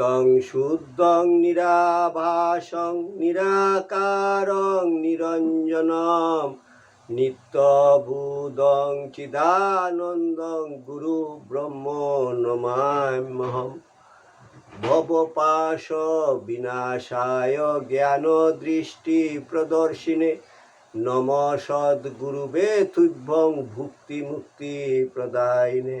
নিত্যং শুদ্ধং নিরাভাসং নিরাকারং নিরঞ্জনম নিত্যভূদং চিদানন্দং গুরু ব্রহ্ম নমাম্যহম ভবপাশ বিনাশায় জ্ঞান দৃষ্টি প্রদর্শিনে নম সদ্গুরুবে তুভ্যং ভুক্তি মুক্তি প্রদায়িনে।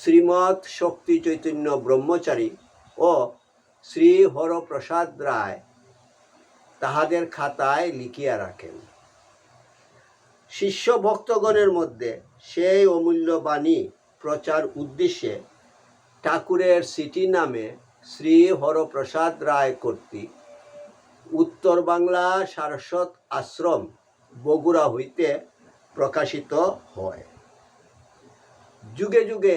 শ্রীমৎ শক্তি চৈতন্য ব্রহ্মচারী ও শ্রী হরপ্রসাদ রায় তাহাদের খাতায় লিখিয়া রাখেন। শিষ্য ভক্তগণের মধ্যে সেই অমূল্য বাণী প্রচার উদ্দেশ্যে ঠাকুরের সিটি নামে শ্রী হরপ্রসাদ রায় কর্তৃক উত্তর বাংলা সারস্বত আশ্রম বগুড়া হইতে প্রকাশিত হয়। যুগে যুগে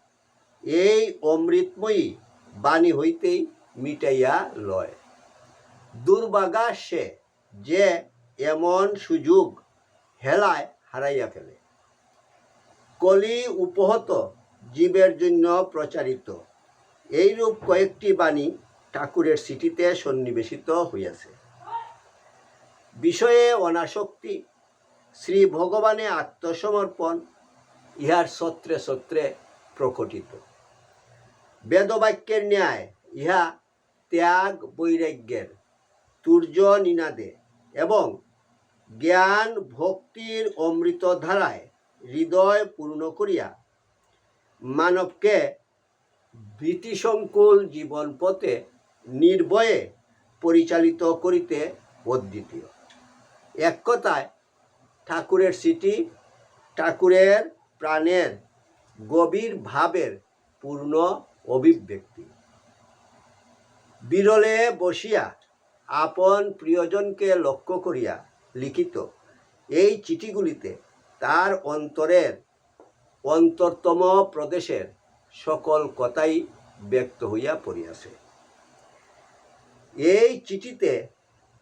এই অমৃতময়ী বাণী হইতেই মিটাইয়া লয়। দুর্বাগা সে যে এমন সুযোগ হেলায় হারাইয়া ফেলে। কলি উপহত জীবের জন্য প্রচারিত। এইরূপ কয়েকটি বাণী ঠাকুরের সিটিতে সন্নিবেশিত হইয়াছে। বিষয়ে অনাসক্তি, শ্রী ভগবানে আত্মসমর্পণ, ইহার সত্রে সত্রে প্রকটিত। বেদবাক্যের ন্যায় ইহা ত্যাগ বৈরাগ্যের, তুর্য নিনাদে এবং জ্ঞান ভক্তির অমৃত ধারায় হৃদয় পূর্ণ করিয়া মানবকে ভীতিসংকুল জীবন পথে নির্ভয়ে পরিচালিত করিতে অদ্বিতীয় এক কথায়, ঠাকুরের স্মৃতি ঠাকুরের প্রাণের গভীর ভাবের পূর্ণ অভিব্যক্তি। বিরলে বসিয়া আপন প্রিয়জনকে লক্ষ্য করিয়া লিখিত এই চিঠিগুলিতে তার অন্তরের অন্তরতম প্রদেশের সকল কথাই ব্যক্ত হইয়া পড়িয়াছে। এই চিঠিতে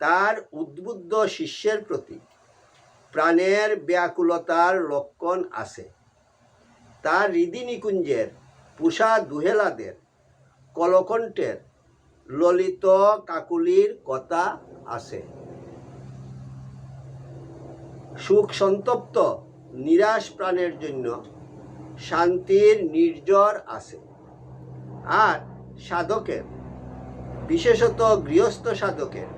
তার উদ্বুদ্ধ শিষ্যের প্রতি প্রাণের ব্যাকুলতার লক্ষণ আছে। তার হৃদি নিকুঞ্জের পুষা দুহেলাদের কলকণ্ঠের ললিত কাকুলির কথা আছে। সুখ সন্তপ্ত, নিরাশ প্রাণের জন্য শান্তির নির্জর আছে। আর সাধকের, বিশেষত গৃহস্থ সাধকের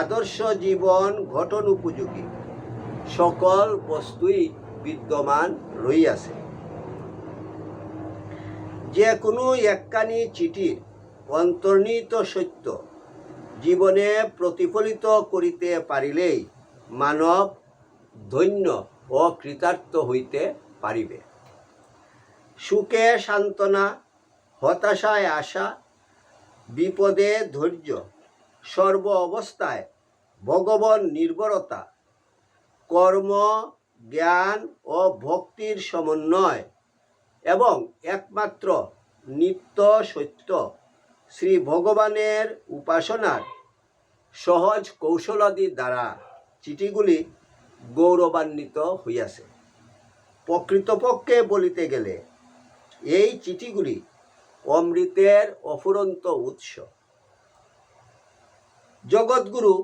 আদর্শ জীবন গঠন উপযোগী। সকল বস্তুই বিদ্যমান রইয়াছে। যে কোনো একখানি চিঠির অন্তর্নিহিত সত্য জীবনে প্রতিফলিত করিতে পারিলেই মানব ধন্য ও কৃতার্থ হইতে পারিবে। সুখে সান্ত্বনা, হতাশায় আশা, বিপদে ধৈর্য, সর্ব অবস্থায় ভগবান নির্ভরতা কর্ম, জ্ঞান ও ভক্তির সমন্বয় এবং একমাত্র নিত্য সত্য শ্রী ভগবানের উপাসনার সহজ কৌশলাদি দ্বারা চিঠিগুলি গৌরবান্বিত হইয়াছে। প্রকৃতপক্ষে বলিতে গেলে এই চিঠিগুলি অমৃতের অফুরন্ত উৎস। জগৎগুরু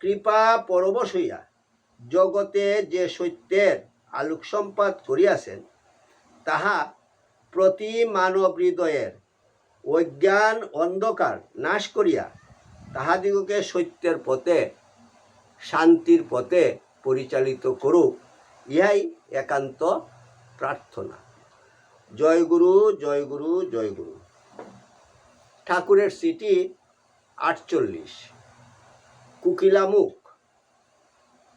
কৃপা পরবশ হইয়া জগতে যে সত্যের আলোক সম্পাদ করিয়াছেন, তাহা প্রতি মানব হৃদয়ের অজ্ঞান অন্ধকার নাশ করিয়া তাহাদিগকে সত্যের পথে, শান্তির পথে পরিচালিত করুক, ইহাই একান্ত প্রার্থনা। জয় গুরু জয় গুরু জয় গুরু। ঠাকুরের সিটি আটচল্লিশ। কুকিলামুখ,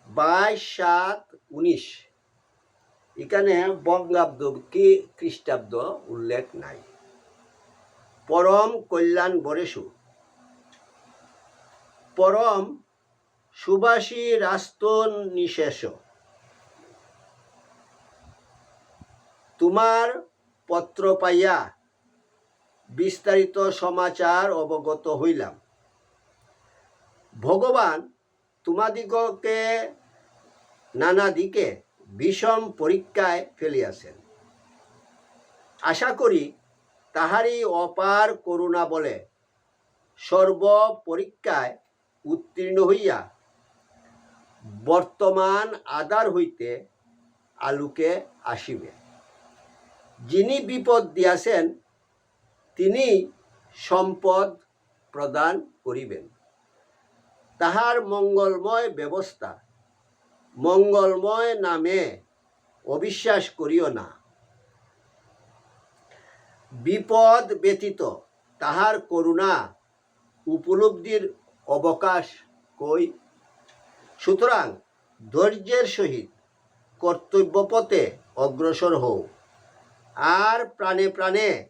বাইশ সাত উনিশ। এখানে বঙ্গাব্দ কি খ্রিস্টাব্দ উল্লেখ নাই। পরম কল্যাণ বরেশু। পরম সুবাসী রাস্ত নিশেষ তোমার পত্র পাইয়া বিস্তারিত সমাচার অবগত হইলাম। ভগবান তোমাদিগকে নানা দিকে বিষম পরীক্ষায় ফেলিয়াছেন। আশা করি তাহারই অপার করুণা বলে সর্ব পরীক্ষায় উত্তীর্ণ হইয়া বর্তমান আদার হইতে আলুকে আসিবে। যিনি বিপদ দিয়াছেন, তিনি সম্পদ প্রদান করিবেন। তাহার মঙ্গলময় ব্যবস্থা মঙ্গলময় নামে অবিশ্বাস করিও না। বিপদ ব্যতীত তাহার করুণা উপলব্ধির অবকাশ কই? সুতরাং ধৈর্যের সহিত কর্তব্যপথে অগ্রসর হও। আর প্রাণে প্রাণে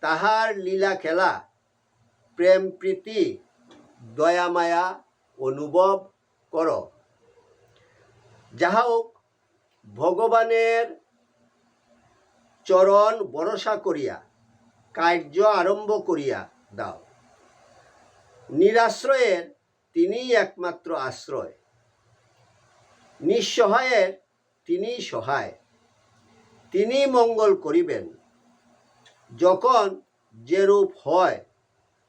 তাহার লীলা খেলা, প্রেম প্রীতি দয়ামায়া অনুভব কর। যাহা হোক ভগবানের চরণ ভরসা করিয়া, কার্য আরম্ভ করিয়া দাও। নিরাশ্রয়ের তিনিই একমাত্র আশ্রয়। নিঃসহায়ের তিনি সহায়। তিনি মঙ্গল করিবেন। যখন যেরূপ হয়,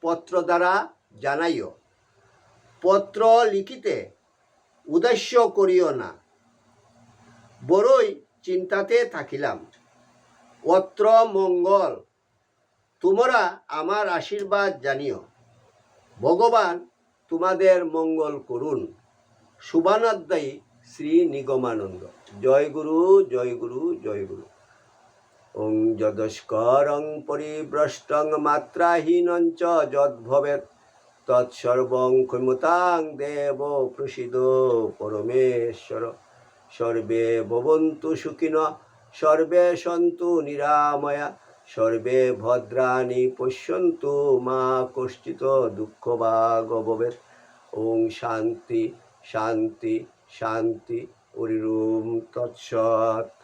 পত্র দ্বারা জানাইও। পত্র লিখিতে উদ্দেশ্য করিও না। বড়ই চিন্তাতে থাকিলাম। অত্র মঙ্গল, তোমরা আমার আশীর্বাদ জানিও। ভগবান তোমাদের মঙ্গল করুন। শুভানাধ্যায়ী শ্রী নিগমানন্দ। জয় গুরু জয় গুরু জয় গুরু। ওং যদস্করং পরিভ্রষ্টং মাত্রাহীনঞ্চ যদ্ভবেৎ। তৎসর্বং ক্ষমতাং দেব প্রসিদ পরমেশ্বর। সর্বে ভবন্তু সুখিন, সর্বে সন্তু নিরাময়া, সর্বে ভদ্রাণী পশ্যন্তু মা কষ্টিত দুঃখ বা গবেত ওং শান্তি শান্তি শান্তি, অরিরুম তৎসৎ।